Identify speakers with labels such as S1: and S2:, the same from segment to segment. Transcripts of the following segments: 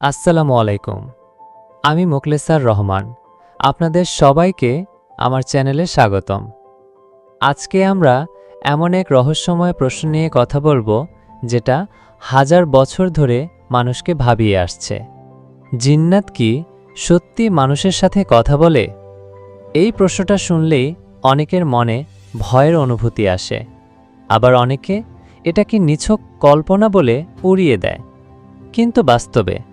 S1: আসসালামু আলাইকুম। আমি মোকলেসার রহমান। আপনাদের সবাইকে আমার চ্যানেলে স্বাগতম। আজকে আমরা এমন এক রহস্যময় প্রশ্ন নিয়ে কথা বলব, যেটা হাজার বছর ধরে মানুষকে ভাবিয়ে আসছে। জিন্নাত কি সত্যি মানুষের সাথে কথা বলে? এই প্রশ্নটা শুনলেই অনেকের মনে ভয়ের অনুভূতি আসে। আবার অনেকে এটাকে নিছক কল্পনা বলে উড়িয়ে দেয়। কিন্তু বাস্তবে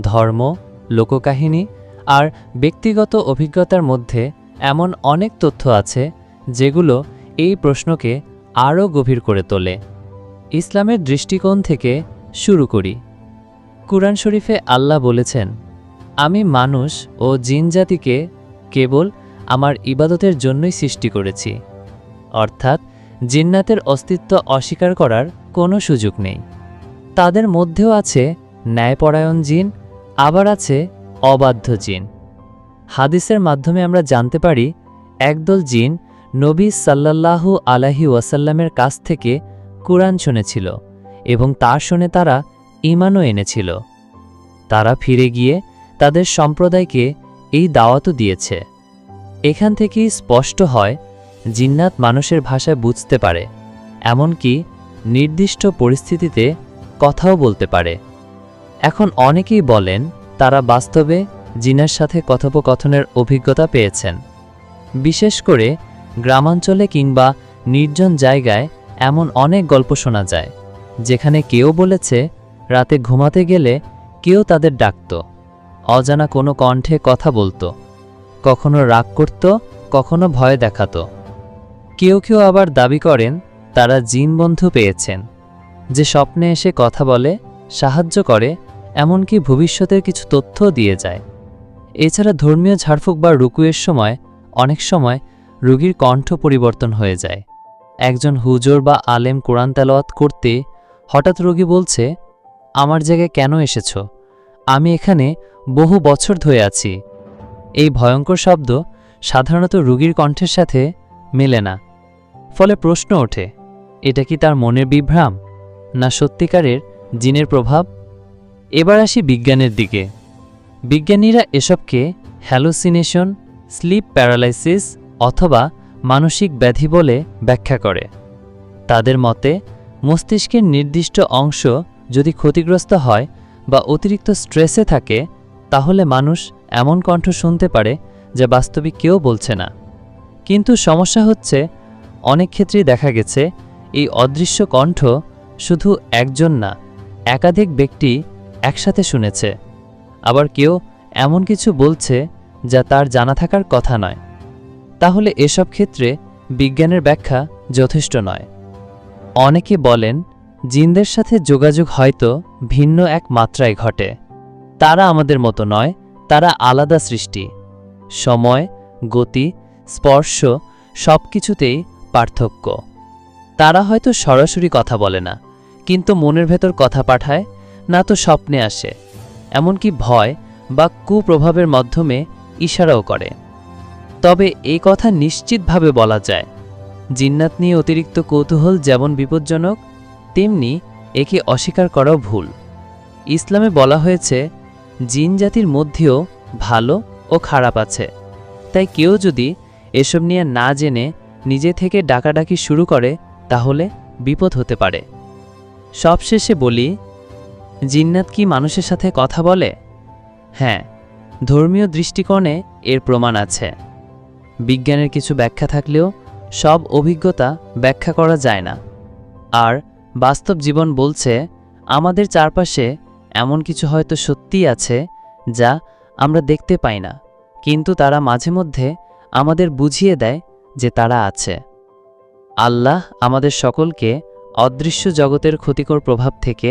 S1: ধর্ম, লোককাহিনী আর ব্যক্তিগত অভিজ্ঞতার মধ্যে এমন অনেক তথ্য আছে যেগুলো এই প্রশ্নকে আরও গভীর করে তোলে। ইসলামের দৃষ্টিকোণ থেকে শুরু করি। কুরআন শরীফে আল্লাহ বলেছেন, আমি মানুষ ও জিন জাতিকে কেবল আমার ইবাদতের জন্যই সৃষ্টি করেছি। অর্থাৎ জিন্নাতের অস্তিত্ব অস্বীকার করার কোনো সুযোগ নেই। তাদের মধ্যেও আছে ন্যায়পরায়ণ জিন আবার আছে অবাধ্য জিন। হাদিসের মাধ্যমে আমরা জানতে পারি, একদল জিন নবী সাল্লাল্লাহু আলাহি ওয়াসাল্লামের কাছ থেকে কুরআন শুনেছিল এবং তা শুনে তারা ইমানও এনেছিল। তারা ফিরে গিয়ে তাদের সম্প্রদায়কে এই দাওয়াতও দিয়েছে। এখান থেকেই স্পষ্ট হয়, জিন্নাত মানুষের ভাষায় বুঝতে পারে, এমনকি নির্দিষ্ট পরিস্থিতিতে কথাও বলতে পারে। এখন অনেকেই বলেন, তারা বাস্তবে জিনের সাথে কথোপকথনের অভিজ্ঞতা পেয়েছেন। বিশেষ করে গ্রামাঞ্চলে কিংবা নির্জন জায়গায় এমন অনেক গল্প শোনা যায়, যেখানে কেউ বলেছে, রাতে ঘুমাতে গেলে কেউ তাদের ডাকত, অজানা কোনো কণ্ঠে কথা বলতো, কখনো রাগ করত, কখনো ভয় দেখাত। কেউ কেউ আবার দাবি করেন, তারা জিন বন্ধু পেয়েছেন, যে স্বপ্নে এসে কথা বলে, সাহায্য করে এমনকি ভবিষ্যতের কিছু তথ্য দিয়ে যায়। এছাড়া ধর্মীয় ঝাড়ফুঁক বা রুকুয়ের সময় অনেক সময় রোগীর কণ্ঠ পরিবর্তন হয়ে যায়। একজন হুজুর বা আলেম কোরআন তেলাওয়াত করতে হঠাৎ রোগী বলছে, আমার জায়গায় কেন এসেছ? আমি এখানে বহু বছর ধরে আছি। এই ভয়ঙ্কর শব্দ সাধারণত রুগীর কণ্ঠের সাথে মেলে না। ফলে প্রশ্ন ওঠে, এটা কি তার মনের বিভ্রাম? না সত্যিকারের জিনের প্রভাব? এবার আসি বিজ্ঞানের দিকে। বিজ্ঞানীরা এসবকে হ্যালোসিনেশন, স্লিপ প্যারালাইসিস অথবা মানসিক ব্যাধি বলে ব্যাখ্যা করে। তাদের মতে, মস্তিষ্কের নির্দিষ্ট অংশ যদি ক্ষতিগ্রস্ত হয় বা অতিরিক্ত স্ট্রেসে থাকে, তাহলে মানুষ এমন কণ্ঠ শুনতে পারে যা বাস্তবিক কেউ বলছে না। কিন্তু সমস্যা হচ্ছে, অনেক ক্ষেত্রেই দেখা গেছে, এই অদৃশ্য কণ্ঠ শুধু একজন না, একাধিক ব্যক্তি একসাথে শুনেছে। আবার কেউ এমন কিছু বলছে যা তার জানা থাকার কথা নয়। তাহলে এসব ক্ষেত্রে বিজ্ঞানের ব্যাখ্যা যথেষ্ট নয়। অনেকে বলেন, জিনদের সাথে যোগাযোগ হয়তো ভিন্ন এক মাত্রায় ঘটে। তারা আমাদের মতো নয়, তারা আলাদা সৃষ্টি। সময়, গতি, স্পর্শ সব কিছুতেই পার্থক্য। তারা হয়তো সরাসরি কথা বলে না, কিন্তু মনের ভেতর কথা পাঠায় না তো স্বপ্নে আসে, এমনকি ভয় বা কুপ্রভাবের মাধ্যমে ইশারাও করে। তবে এই কথা নিশ্চিতভাবে বলা যায়, জিন্নাত নিয়ে অতিরিক্ত কৌতূহল যেমন বিপজ্জনক, তেমনি একে অস্বীকার করাও ভুল। ইসলামে বলা হয়েছে, জিন জাতির মধ্যেও ভালো ও খারাপ আছে। তাই কেউ যদি এসব নিয়ে না জেনে নিজে থেকে ডাকাডাকি শুরু করে, তাহলে বিপদ হতে পারে। সবশেষে বলি জিন্নাত কি মানুষের সাথে কথা বলে? হ্যাঁ ধর্মীয় দৃষ্টিকোণে এর প্রমাণ আছে। বিজ্ঞানের কিছু ব্যাখ্যা থাকলেও সব অভিজ্ঞতা ব্যাখ্যা করা যায় না। আর বাস্তব জীবন বলছে, আমাদের চারপাশে এমন কিছু হয়তো সত্যিই আছে যা আমরা দেখতে পাই না, কিন্তু তারা মাঝে মধ্যে আমাদের বুঝিয়ে দেয় যে তারা আছে। আল্লাহ আমাদের সকলকে অদৃশ্য জগতের ক্ষতিকর প্রভাব থেকে